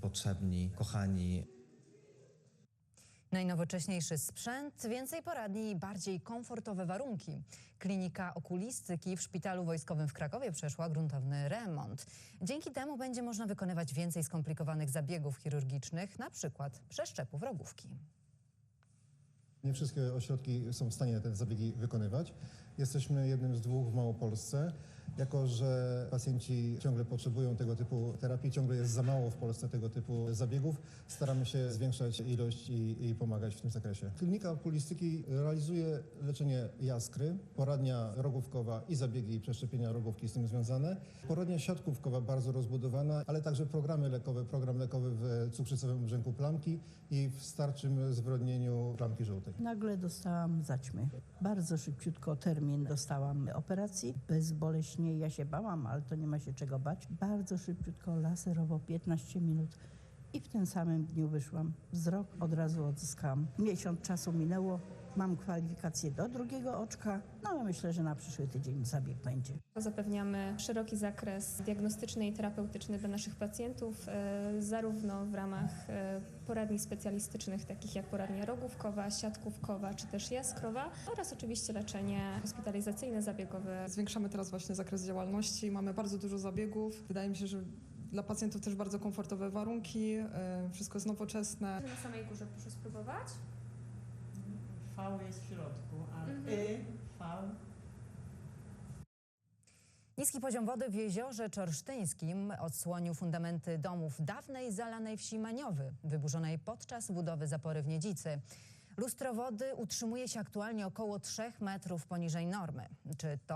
potrzebni, kochani. Najnowocześniejszy sprzęt, więcej poradni i bardziej komfortowe warunki. Klinika okulistyki w Szpitalu Wojskowym w Krakowie przeszła gruntowny remont. Dzięki temu będzie można wykonywać więcej skomplikowanych zabiegów chirurgicznych, na przykład przeszczepów rogówki. Nie wszystkie ośrodki są w stanie te zabiegi wykonywać. Jesteśmy jednym z dwóch w Małopolsce. Jako, że pacjenci ciągle potrzebują tego typu terapii, ciągle jest za mało w Polsce tego typu zabiegów, staramy się zwiększać ilość i, i pomagać w tym zakresie. Klinika okulistyki realizuje leczenie jaskry, poradnia rogówkowa i zabiegi przeszczepienia rogówki z tym związane. Poradnia siatkówkowa bardzo rozbudowana, ale także programy lekowe, program lekowy w cukrzycowym brzęku plamki i w starczym zwrodnieniu plamki żółtej. Nagle dostałam zaćmy. Bardzo szybciutko termin dostałam operacji, bezboleśnie. Ja się bałam, ale to nie ma się czego bać. Bardzo szybciutko, laserowo, 15 minut. I w tym samym dniu wyszłam. Wzrok od razu odzyskałam. Miesiąc czasu minęło. Mam kwalifikację do drugiego oczka. No ale myślę, że na przyszły tydzień zabieg będzie. Zapewniamy szeroki zakres diagnostyczny i terapeutyczny dla naszych pacjentów, e, zarówno w ramach e, poradni specjalistycznych, takich jak poradnia rogówkowa, siatkówkowa czy też jaskrowa, oraz oczywiście leczenie hospitalizacyjne, zabiegowe. Zwiększamy teraz właśnie zakres działalności, mamy bardzo dużo zabiegów. Wydaje mi się, że dla pacjentów też bardzo komfortowe warunki, e, wszystko jest nowoczesne. Na samej górze proszę spróbować. V jest w środku, a Y, V Niski poziom wody w jeziorze Czorsztyńskim odsłonił fundamenty domów dawnej zalanej wsi Maniowy, wyburzonej podczas budowy zapory w Niedzicy. Lustro wody utrzymuje się aktualnie około 3 metrów poniżej normy. Czy to